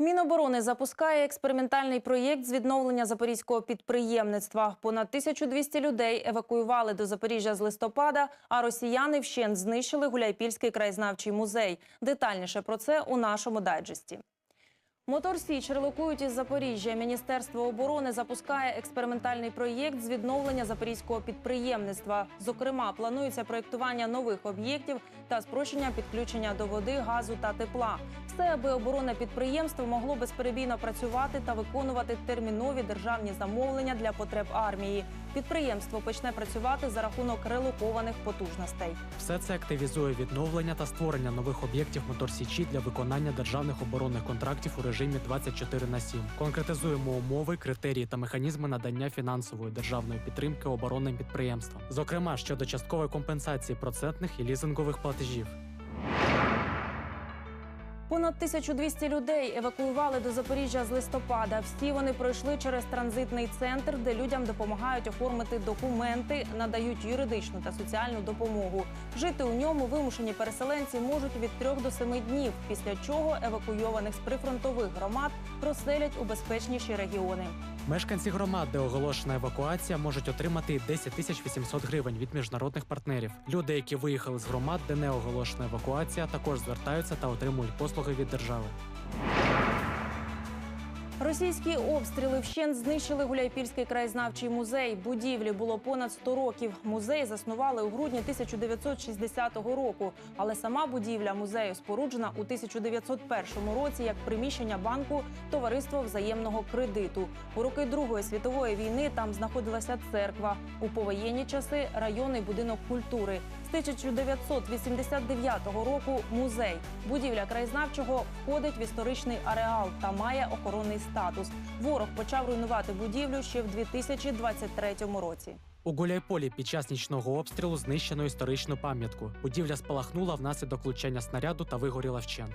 Міноборони запускає експериментальний проєкт з відновлення запорізького підприємництва. Понад 1200 людей евакуювали до Запоріжжя з листопада, а росіяни вщент знищили Гуляйпільський краєзнавчий музей. Детальніше про це у нашому дайджесті. Мотор Січ релокують із Запоріжжя. Міністерство оборони запускає експериментальний проєкт з відновлення запорізького підприємництва. Зокрема, планується проєктування нових об'єктів та спрощення підключення до води, газу та тепла. Все, аби оборонне підприємство могло безперебійно працювати та виконувати термінові державні замовлення для потреб армії. Підприємство почне працювати за рахунок релокованих потужностей. Все це активізує відновлення та створення нових об'єктів моторсічі для виконання державних оборонних контрактів у режимі 24 на 7. Конкретизуємо умови, критерії та механізми надання фінансової державної підтримки оборонним підприємствам, зокрема щодо часткової компенсації процентних і лізингових платежів. Понад 1200 людей евакуювали до Запоріжжя з листопада. Всі вони пройшли через транзитний центр, де людям допомагають оформити документи, надають юридичну та соціальну допомогу. Жити у ньому вимушені переселенці можуть від 3 до 7 днів, після чого евакуйованих з прифронтових громад розселять у безпечніші регіони. Мешканці громад, де оголошена евакуація, можуть отримати 10 тисяч 800 гривень від міжнародних партнерів. Люди, які виїхали з громад, де не оголошена евакуація, також звертаються та отримують послуги від держави. Російські обстріли вщент знищили Гуляйпільський краєзнавчий музей. Будівлі було понад 100 років. Музей заснували у грудні 1960 року. Але сама будівля музею споруджена у 1901 році як приміщення банку Товариства взаємного кредиту. У роки Другої світової війни там знаходилася церква. У повоєнні часи районний будинок культури. З 1989 року музей. Будівля краєзнавчого входить в історичний ареал та має охоронний статус. Ворог почав руйнувати будівлю ще в 2023 році. У Гуляйполі під час нічного обстрілу знищено історичну пам'ятку. Будівля спалахнула внаслідок влучання снаряду та вигоріла вщент.